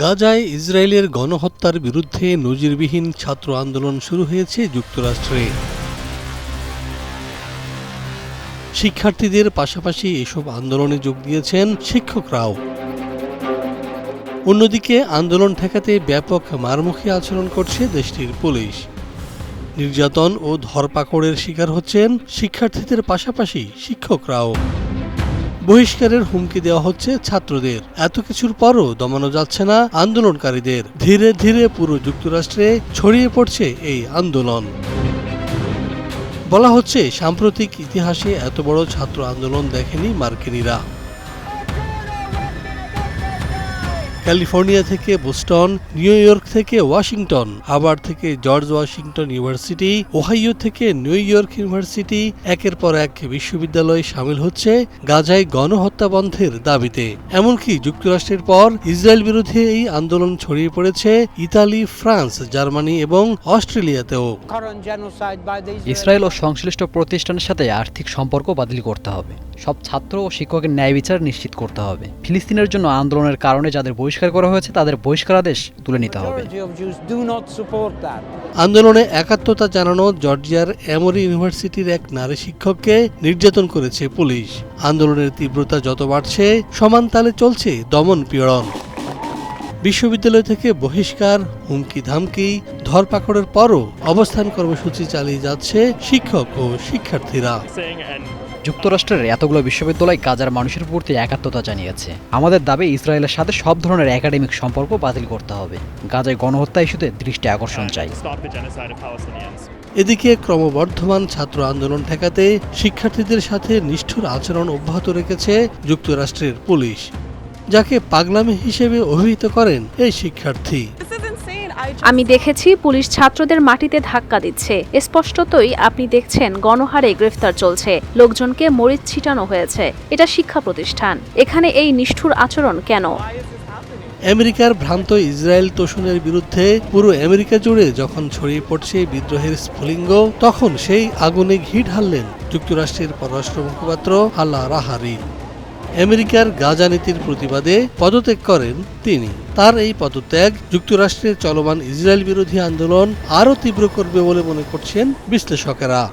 গাজায় ইসরায়েলের গণহত্যার বিরুদ্ধে নজিরবিহীন ছাত্র আন্দোলন শুরু হয়েছে যুক্তরাষ্ট্রে। শিক্ষার্থীদের পাশাপাশি এসব আন্দোলনে যোগ দিয়েছেন শিক্ষকরাও। অন্যদিকে আন্দোলন ঠেকাতে ব্যাপক মারমুখী আচরণ করছে দেশটির পুলিশ। নির্যাতন ও ধরপাকড়ের শিকার হচ্ছেন শিক্ষার্থীদের পাশাপাশি শিক্ষকরাও। বহিষ্কারের হুমকি দেওয়া হচ্ছে ছাত্রদের। এত কিছুর পরও দমানো যাচ্ছে না আন্দোলনকারীদের। ধীরে ধীরে পুরো যুক্তরাষ্ট্রে ছড়িয়ে পড়ছে এই আন্দোলন। বলা হচ্ছে, সাম্প্রতিক ইতিহাসে এত বড় ছাত্র আন্দোলন দেখেনি মার্কিনীরা। ক্যালিফোর্নিয়া থেকে বোস্টন নিউ ইয়র্ক থেকে ওয়াশিংটন হাবার্ড থেকে জর্জ ওয়াশিংটন ইউনিভার্সিটি ওহাইও থেকে নিউ ইয়র্ক ইউনিভার্সিটি একের পর এক বিশ্ববিদ্যালয় সামিল হচ্ছে গাজায় গণহত্যা বন্ধের দাবিতে। এমনকি যুক্তরাষ্ট্রের পর ইসরায়েল বিরোধী এই আন্দোলন ছড়িয়ে পড়েছে ইতালি ফ্রান্স জার্মানি এবং অস্ট্রেলিয়াতেও। ইসরায়েল ও সংশ্লিষ্ট প্রতিষ্ঠানের সাথে আর্থিক সম্পর্ক বাতিল করতে হবে। সব ছাত্র ও শিক্ষকের ন্যায় বিচার নিশ্চিত করতে হবে। ফিলিস্তিনের জন্য আন্দোলনের কারণে যাদের বহিষ্কার করা হয়েছে তাদের বহিষ্কারাদেশ তুলে নিতে হবে. আন্দোলনে একাত্মতা জানানো জর্জিয়ার এমরি ইউনিভার্সিটির এক নারী শিক্ষককে নির্যাতন করেছে পুলিশ। আন্দোলনের তীব্রতা যত বাড়ছে সমান তালে চলছে দমন পীড়ন। বিশ্ববিদ্যালয় থেকে বহিষ্কার হুমকি ধামকি ধরপাকড়ের পরও অবস্থান কর্মসূচি চালিয়ে যাচ্ছে শিক্ষক ও শিক্ষার্থীরা। যুক্তরাষ্ট্রের এতগুলো বিশ্ববিদ্যালয় গাজার মানুষের প্রতি একাত্মতা জানিয়েছে। আমাদের দাবি ইসরায়েলের সাথে সব ধরনের একাডেমিক সম্পর্ক বাতিল করতে হবে। গাজায় গণহত্যা ইস্যুতে দৃষ্টি আকর্ষণ চাই. এদিকে ক্রমবর্ধমান ছাত্র আন্দোলন ঠেকাতে শিক্ষার্থীদের সাথে নিষ্ঠুর আচরণ অব্যাহত রেখেছে যুক্তরাষ্ট্রের পুলিশ। যাকে পাগলামি হিসেবে অভিহিত করেন এই শিক্ষার্থী। আমি দেখেছি পুলিশ ছাত্রদের মাটিতে ধাক্কা দিচ্ছে। স্পষ্টতই আপনি দেখছেন গণহারে গ্রেফতার চলছে। লোকজনকে মরিচ ছিটানো হয়েছে। এটা শিক্ষা প্রতিষ্ঠান। এখানে এই নিষ্ঠুর আচরণ কেন? আমেরিকার ভ্রান্ত ইসরায়েল তোষণের বিরুদ্ধে পুরো আমেরিকা জুড়ে যখন ছড়িয়ে পড়ছে বিদ্রোহের স্ফুলিঙ্গ তখন সেই আগুনে ঘি ঢাললেন যুক্তরাষ্ট্রের পররাষ্ট্র মুখপাত্র আল্লাহ রাহারি। আমেরিকার গাজা নীতির প্রতিবাদে পদত্যাগ করেন তিনি। তার এই পদত্যাগ যুক্তরাষ্ট্রের চলমান ইসরায়েল বিরোধী আন্দোলন আরও তীব্র করবে বলে মনে করছেন বিশ্লেষকেরা।